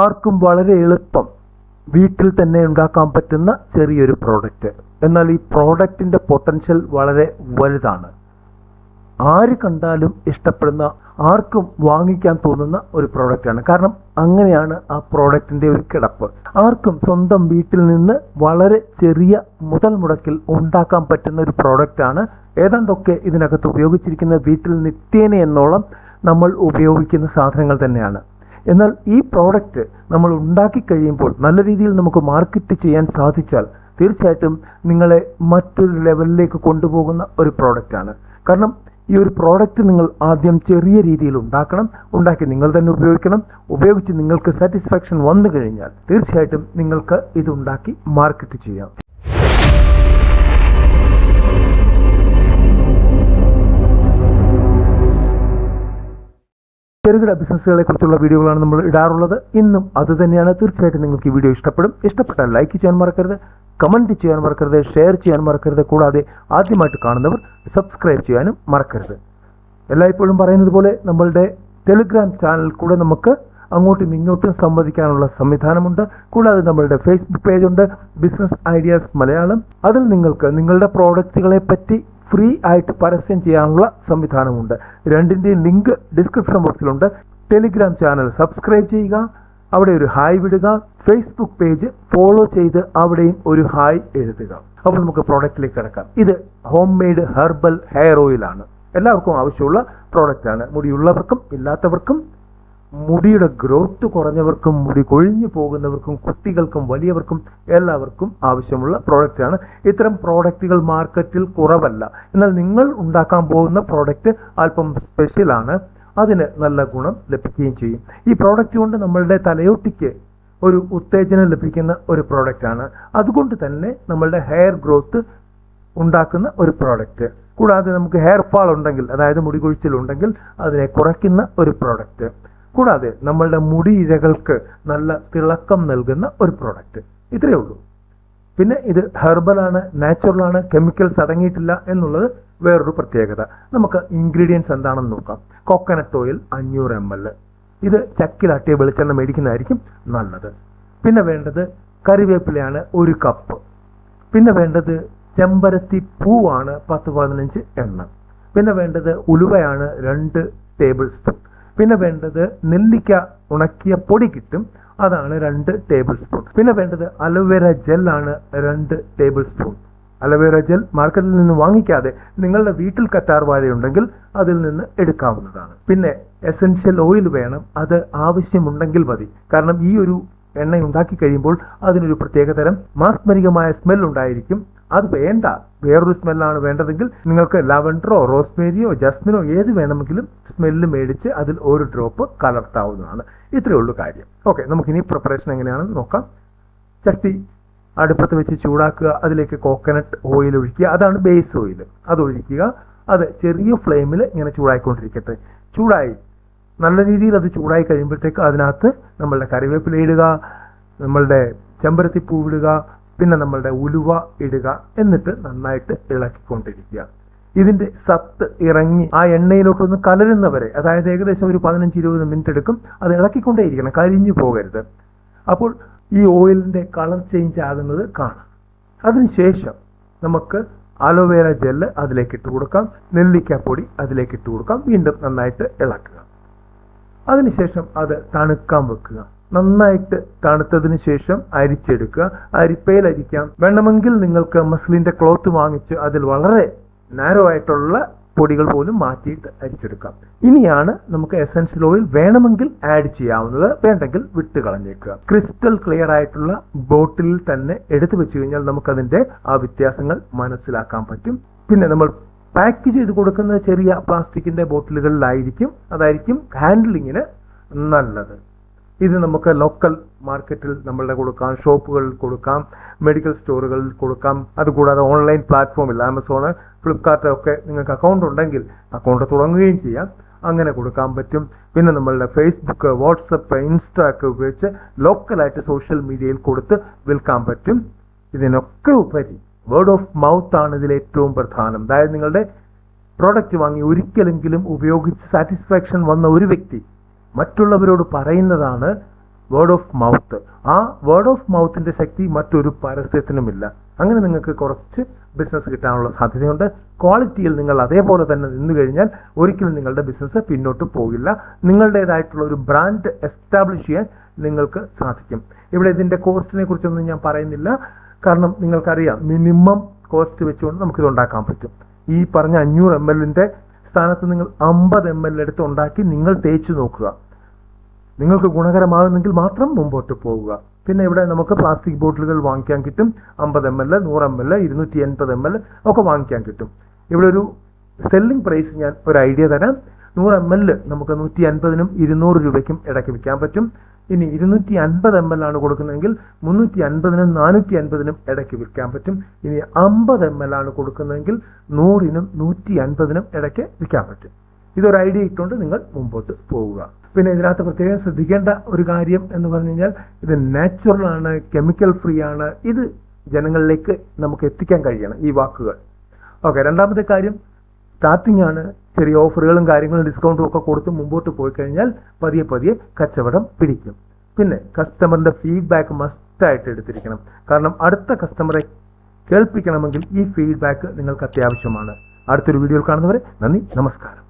ആർക്കും വളരെ എളുപ്പം വീട്ടിൽ തന്നെ ഉണ്ടാക്കാൻ പറ്റുന്ന ചെറിയൊരു പ്രോഡക്റ്റ് എന്നാൽ ഈ പ്രോഡക്റ്റിന്റെ പൊട്ടൻഷ്യൽ വളരെ വലുതാണ്. ആര് കണ്ടാലും ഇഷ്ടപ്പെടുന്ന ആർക്കും വാങ്ങിക്കാൻ തോന്നുന്ന ഒരു പ്രോഡക്റ്റാണ് കാരണം അങ്ങനെയാണ് ആ പ്രോഡക്റ്റിന്റെ ഒരു കിടപ്പ്. ആർക്കും സ്വന്തം വീട്ടിൽ നിന്ന് വളരെ ചെറിയ മുതൽ മുടക്കിൽ ഉണ്ടാക്കാൻ പറ്റുന്ന ഒരു പ്രോഡക്റ്റാണ് ഏതാണ്ടൊക്കെ ഇതിനകത്ത് ഉപയോഗിച്ചിരിക്കുന്ന വീട്ടിൽ നിത്യേന എന്നോളം നമ്മൾ ഉപയോഗിക്കുന്ന സാധനങ്ങൾ തന്നെയാണ്. എന്നാൽ ഈ പ്രോഡക്റ്റ് നമ്മൾ ഉണ്ടാക്കി കഴിയുമ്പോൾ നല്ല രീതിയിൽ നമുക്ക് മാർക്കറ്റ് ചെയ്യാൻ സാധിച്ചാൽ തീർച്ചയായിട്ടും നിങ്ങളെ മറ്റൊരു ലെവലിലേക്ക് കൊണ്ടുപോകുന്ന ഒരു പ്രോഡക്റ്റാണ് കാരണം ഈ ഒരു പ്രോഡക്റ്റ് നിങ്ങൾ ആദ്യം ചെറിയ രീതിയിൽ ഉണ്ടാക്കണം. ഉണ്ടാക്കി നിങ്ങൾ തന്നെ ഉപയോഗിക്കണം. ഉപയോഗിച്ച് നിങ്ങൾക്ക് സാറ്റിസ്ഫാക്ഷൻ വന്നു കഴിഞ്ഞാൽ തീർച്ചയായിട്ടും നിങ്ങൾക്ക് ഇത് ഉണ്ടാക്കി മാർക്കറ്റ് ചെയ്യാം. ചെറുകിട ബിസിനസ്സുകളെ കുറിച്ചുള്ള വീഡിയോകളാണ് നമ്മൾ ഇടാറുള്ളത്. ഇന്നും അത് തന്നെയാണ്. തീർച്ചയായിട്ടും നിങ്ങൾക്ക് ഈ വീഡിയോ ഇഷ്ടപ്പെടും. ഇഷ്ടപ്പെട്ടാൽ ലൈക്ക് ചെയ്യാൻ മറക്കരുത്. കമന്റ് ചെയ്യാൻ മറക്കരുത്. ഷെയർ ചെയ്യാൻ മറക്കരുത്. കൂടാതെ ആദ്യമായിട്ട് കാണുന്നവർ സബ്സ്ക്രൈബ് ചെയ്യാനും മറക്കരുത്. എല്ലായ്പ്പോഴും പറയുന്നത് പോലെ നമ്മളുടെ ടെലിഗ്രാം ചാനൽ കൂടെ നമുക്ക് അങ്ങോട്ടും ഇങ്ങോട്ടും സംവദിക്കാനുള്ള സംവിധാനമുണ്ട്. കൂടാതെ നമ്മളുടെ ഫേസ്ബുക്ക് പേജുണ്ട് ബിസിനസ് ഐഡിയാസ് മലയാളം അതിൽ നിങ്ങൾക്ക് നിങ്ങളുടെ പ്രോഡക്റ്റുകളെ പറ്റി ഫ്രീ ആയിട്ട് പരസ്യം ചെയ്യാനുള്ള സംവിധാനമുണ്ട്. രണ്ടിന്റെയും ലിങ്ക് ഡിസ്ക്രിപ്ഷൻ ബോക്സിലുണ്ട്. ടെലിഗ്രാം ചാനൽ സബ്സ്ക്രൈബ് ചെയ്യുക. അവിടെ ഒരു ഹായ് വിടുക. ഫേസ്ബുക്ക് പേജ് ഫോളോ ചെയ്ത് അവിടെയും ഒരു ഹായ് എഴുതുക. അപ്പോൾ നമുക്ക് പ്രോഡക്റ്റിലേക്ക് കിടക്കാം. ഇത് ഹോം മെയ്ഡ് ഹെർബൽ ഹെയർ ഓയിലാണ്. എല്ലാവർക്കും ആവശ്യമുള്ള പ്രോഡക്റ്റാണ്. മുടിയുള്ളവർക്കും ഇല്ലാത്തവർക്കും മുടിയുടെ ഗ്രോത്ത് കുറഞ്ഞവർക്കും മുടി കൊഴിഞ്ഞു പോകുന്നവർക്കും കുട്ടികൾക്കും വലിയവർക്കും എല്ലാവർക്കും ആവശ്യമുള്ള പ്രോഡക്റ്റാണ് ഇത്തരം പ്രോഡക്റ്റുകൾ മാർക്കറ്റിൽ കുറവല്ല. എന്നാൽ നിങ്ങൾ ഉണ്ടാക്കാൻ പോകുന്ന പ്രോഡക്റ്റ് അല്പം സ്പെഷ്യലാണ് അതിന് നല്ല ഗുണം ലഭിക്കുകയും ചെയ്യും. ഈ പ്രോഡക്റ്റ് കൊണ്ട് നമ്മളുടെ തലയോട്ടിക്ക് ഒരു ഉത്തേജനം ലഭിക്കുന്ന ഒരു പ്രോഡക്റ്റാണ് അതുകൊണ്ട് തന്നെ നമ്മളുടെ ഹെയർ ഗ്രോത്ത് ഉണ്ടാക്കുന്ന ഒരു പ്രോഡക്റ്റ് കൂടാതെ നമുക്ക് ഹെയർ ഫാൾ ഉണ്ടെങ്കിൽ അതായത് മുടി കൊഴിച്ചിൽ ഉണ്ടെങ്കിൽ അതിനെ കുറയ്ക്കുന്ന ഒരു പ്രോഡക്റ്റ് കൂടാതെ നമ്മളുടെ മുടി ഇഴകൾക്ക് നല്ല തിളക്കം നൽകുന്ന ഒരു പ്രോഡക്റ്റ് ഇത്രയേ ഉള്ളൂ. പിന്നെ ഇത് ഹെർബലാണ് നാച്ചുറലാണ് കെമിക്കൽസ് അടങ്ങിയിട്ടില്ല എന്നുള്ളത് വേറൊരു പ്രത്യേകത. നമുക്ക് ഇൻഗ്രീഡിയൻസ് എന്താണെന്ന് നോക്കാം. കോക്കനട്ട് ഓയിൽ അഞ്ഞൂറ് എം എൽ ഇത് ചക്കിലാട്ടിയ വെളിച്ചെണ്ണ മേടിക്കുന്നതായിരിക്കും നല്ലത്. പിന്നെ വേണ്ടത് കറിവേപ്പിലയാണ് ഒരു കപ്പ് പിന്നെ വേണ്ടത് ചെമ്പരത്തി പൂവാണ് പത്ത് പതിനഞ്ച് എണ്ണം. പിന്നെ വേണ്ടത് ഉലുവയാണ് രണ്ട് ടേബിൾ സ്പൂൺ പിന്നെ വേണ്ടത് നെല്ലിക്ക ഉണക്കിയ പൊടി കിട്ടും. അതാണ് രണ്ട് ടേബിൾ സ്പൂൺ പിന്നെ വേണ്ടത് അലോവേര ജെല്ലാണ് രണ്ട് ടേബിൾ സ്പൂൺ അലോവേര ജെൽ മാർക്കറ്റിൽ നിന്ന് വാങ്ങിക്കാതെ നിങ്ങളുടെ വീട്ടിൽ കറ്റാർ വാഴയുണ്ടെങ്കിൽ അതിൽ നിന്ന് എടുക്കാവുന്നതാണ്. പിന്നെ എസെൻഷ്യൽ ഓയിൽ വേണം. അത് ആവശ്യമുണ്ടെങ്കിൽ മതി. കാരണം ഈ ഒരു എണ്ണ ഉണ്ടാക്കി കഴിയുമ്പോൾ അതിനൊരു പ്രത്യേകതരം മാസ്മരികമായ സ്മെൽ ഉണ്ടായിരിക്കും. അത് വേണ്ട. വേറൊരു സ്മെല്ലാണ് വേണ്ടതെങ്കിൽ നിങ്ങൾക്ക് ലാവൻഡറോ റോസ്മേരിയോ ജസ്മിനോ ഏത് വേണമെങ്കിലും സ്മെല്ല് മേടിച്ച് അതിൽ ഒരു ഡ്രോപ്പ് കലർത്താവുന്നതാണ്. ഇത്രയേ ഉള്ളൂ കാര്യം. ഓക്കെ നമുക്കിനി പ്രിപ്പറേഷൻ എങ്ങനെയാണെന്ന് നോക്കാം. ചട്ടി അടുപ്പത്ത് വെച്ച് ചൂടാക്കുക. അതിലേക്ക് കോക്കനട്ട് ഓയിൽ ഒഴിക്കുക. അതാണ് ബേസ് ഓയിൽ അത് ഒഴിക്കുക. അത് ചെറിയ ഫ്ലെയിമിൽ ഇങ്ങനെ ചൂടായിക്കൊണ്ടിരിക്കട്ടെ. ചൂടായി നല്ല രീതിയിൽ അത് ചൂടായി കഴിയുമ്പോഴത്തേക്ക് അതിനകത്ത് നമ്മളുടെ കറിവേപ്പില ഇടുക നമ്മളുടെ ചെമ്പരത്തിപ്പൂ ഇടുക പിന്നെ നമ്മളുടെ ഉലുവ ഇടുക എന്നിട്ട് നന്നായിട്ട് ഇളക്കിക്കൊണ്ടിരിക്കുക. ഇതിന്റെ സത്ത് ഇറങ്ങി ആ എണ്ണയിലോട്ടൊന്ന് കലരുന്നവരെ അതായത് ഏകദേശം ഒരു പതിനഞ്ച് ഇരുപത് മിനിറ്റ് എടുക്കും അത് ഇളക്കിക്കൊണ്ടേയിരിക്കണം കരിഞ്ഞു പോകരുത്. അപ്പോൾ ഈ ഓയിലിന്റെ കളർ ചേഞ്ച് ആകുന്നത് കാണാം. അതിനുശേഷം നമുക്ക് അലോവേര ജെല്ല് അതിലേക്ക് ഇട്ട് കൊടുക്കാം നെല്ലിക്കാപ്പൊടി അതിലേക്ക് ഇട്ട് കൊടുക്കാം വീണ്ടും നന്നായിട്ട് ഇളക്കുക. അതിനുശേഷം അത് തണുക്കാൻ വെക്കുക. നന്നായിട്ട് തണുത്തതിന് ശേഷം അരിച്ചെടുക്കുക. അരിപ്പയിൽ അരിക്കാം വേണമെങ്കിൽ നിങ്ങൾക്ക് മസ്ലിന്റെ ക്ലോത്ത് വാങ്ങിച്ച് അതിൽ വളരെ നാരോ ആയിട്ടുള്ള പൊടികൾ പോലും മാറ്റിയിട്ട് അരിച്ചെടുക്കാം. ഇനിയാണ് നമുക്ക് എസൻഷ്യൽ ഓയിൽ വേണമെങ്കിൽ ആഡ് ചെയ്യാവുന്നത്. വേണ്ടെങ്കിൽ വിട്ട് കളഞ്ഞേക്കുക ക്രിസ്റ്റൽ ക്ലിയർ ആയിട്ടുള്ള ബോട്ടിലിൽ തന്നെ എടുത്തു വെച്ച് കഴിഞ്ഞാൽ നമുക്കതിന്റെ ആ വ്യത്യാസങ്ങൾ മനസ്സിലാക്കാൻ പറ്റും. പിന്നെ നമ്മൾ പാക്ക് ചെയ്ത് കൊടുക്കുന്ന ചെറിയ പ്ലാസ്റ്റിക്കിന്റെ ബോട്ടിലുകളിലായിരിക്കും അതായിരിക്കും ഹാൻഡ്ലിങ്ങിന് നല്ലത്. ഇത് നമുക്ക് ലോക്കൽ മാർക്കറ്റിൽ നമ്മളുടെ കൊടുക്കാം ഷോപ്പുകളിൽ കൊടുക്കാം മെഡിക്കൽ സ്റ്റോറുകളിൽ കൊടുക്കാം. അതുകൂടാതെ ഓൺലൈൻ പ്ലാറ്റ്ഫോമിൽ ആമസോൺ ഫ്ലിപ്കാർട്ട് ഒക്കെ നിങ്ങൾക്ക് അക്കൗണ്ട് ഉണ്ടെങ്കിൽ അക്കൗണ്ട് തുടങ്ങുകയും ചെയ്യാം. അങ്ങനെ കൊടുക്കാൻ പറ്റും. പിന്നെ നമ്മളുടെ ഫേസ്ബുക്ക് വാട്സപ്പ് ഇൻസ്റ്റ ഒക്കെ ഉപയോഗിച്ച് ലോക്കലായിട്ട് സോഷ്യൽ മീഡിയയിൽ കൊടുത്ത് വിൽക്കാൻ പറ്റും. ഇതിനൊക്കെ ഉപരി വേർഡ് ഓഫ് മൗത്ത് ആണ് ഇതിൽ ഏറ്റവും പ്രധാനം. അതായത് നിങ്ങളുടെ പ്രോഡക്റ്റ് വാങ്ങി ഒരിക്കലെങ്കിലും ഉപയോഗിച്ച് സാറ്റിസ്ഫാക്ഷൻ വന്ന ഒരു വ്യക്തി മറ്റുള്ളവരോട് പറയുന്നതാണ് വേർഡ് ഓഫ് മൗത്ത് ആ വേർഡ് ഓഫ് മൗത്തിന്റെ ശക്തി മറ്റൊരു പരസ്യത്തിനുമില്ല. അങ്ങനെ നിങ്ങൾക്ക് കുറച്ച് ബിസിനസ് കിട്ടാനുള്ള സാധ്യതയുണ്ട്. ക്വാളിറ്റിയിൽ നിങ്ങൾ അതേപോലെ തന്നെ നിന്നു കഴിഞ്ഞാൽ ഒരിക്കലും നിങ്ങളുടെ ബിസിനസ് പിന്നോട്ട് പോകില്ല. നിങ്ങളുടേതായിട്ടുള്ള ഒരു ബ്രാൻഡ് എസ്റ്റാബ്ലിഷ് ചെയ്യാൻ നിങ്ങൾക്ക് സാധിക്കും. ഇവിടെ ഇതിന്റെ കോസ്റ്റിനെ കുറിച്ചൊന്നും ഞാൻ പറയുന്നില്ല. കാരണം നിങ്ങൾക്കറിയാം മിനിമം കോസ്റ്റ് വെച്ചുകൊണ്ട് നമുക്കിത് ഉണ്ടാക്കാൻ പറ്റും. ഈ പറഞ്ഞ അഞ്ഞൂറ് എം എല്ലിന്റെ സ്ഥാനത്ത് നിങ്ങൾ അമ്പത് എം എൽ എടുത്ത് ഉണ്ടാക്കി നിങ്ങൾ തേച്ചു നോക്കുക. നിങ്ങൾക്ക് ഗുണകരമാകുന്നെങ്കിൽ മാത്രം മുമ്പോട്ട് പോവുക. പിന്നെ ഇവിടെ നമുക്ക് പ്ലാസ്റ്റിക് ബോട്ടിലുകൾ വാങ്ങിക്കാൻ കിട്ടും. അമ്പത് എം എൽ നൂറ് എം എൽ ഇരുന്നൂറ്റി എൺപത് എം എൽ ഒക്കെ വാങ്ങിക്കാൻ കിട്ടും. ഇവിടെ ഒരു സെല്ലിംഗ് പ്രൈസ് ഞാൻ ഒരു ഐഡിയ തരാം. നൂറ് എം എൽ നമുക്ക് നൂറ്റി അൻപതിനും ഇരുന്നൂറ് രൂപയ്ക്കും ഇടയ്ക്ക് വിൽക്കാൻ പറ്റും. ഇനി ഇരുന്നൂറ്റി അൻപത് എം എൽ ആണ് കൊടുക്കുന്നതെങ്കിൽ മുന്നൂറ്റി അൻപതിനും നാനൂറ്റി അൻപതിനും ഇടയ്ക്ക് വിൽക്കാൻ പറ്റും. ഇനി അമ്പത് എം എൽ ആണ് കൊടുക്കുന്നതെങ്കിൽ നൂറിനും നൂറ്റി അൻപതിനും ഇടയ്ക്ക് വിൽക്കാൻ പറ്റും. ഇതൊരു ഐഡിയ ഇട്ടുകൊണ്ട് നിങ്ങൾ മുമ്പോട്ട് പോവുക. പിന്നെ ഇതിനകത്ത് പ്രത്യേകം ശ്രദ്ധിക്കേണ്ട ഒരു കാര്യം എന്ന് പറഞ്ഞു കഴിഞ്ഞാൽ ഇത് നാച്ചുറൽ ആണ് കെമിക്കൽ ഫ്രീ ആണ്. ഇത് ജനങ്ങളിലേക്ക് നമുക്ക് എത്തിക്കാൻ കഴിയണം ഈ വാക്കുകൾ. ഓക്കെ രണ്ടാമത്തെ കാര്യം സ്റ്റാർട്ടിംഗ് ആണ് ചെറിയ ഓഫറുകളും കാര്യങ്ങളും ഡിസ്കൗണ്ടും ഒക്കെ കൊടുത്ത് മുമ്പോട്ട് പോയി കഴിഞ്ഞാൽ പതിയെ പതിയെ കച്ചവടം പിടിക്കും. പിന്നെ കസ്റ്റമറിന്റെ ഫീഡ്ബാക്ക് മസ്റ്റായിട്ട് എടുത്തിരിക്കണം. കാരണം അടുത്ത കസ്റ്റമറെ കേൾപ്പിക്കണമെങ്കിൽ ഈ ഫീഡ്ബാക്ക് നിങ്ങൾക്ക് അത്യാവശ്യമാണ്. അടുത്തൊരു വീഡിയോയിൽ കാണുന്നവരെ നന്ദി നമസ്കാരം.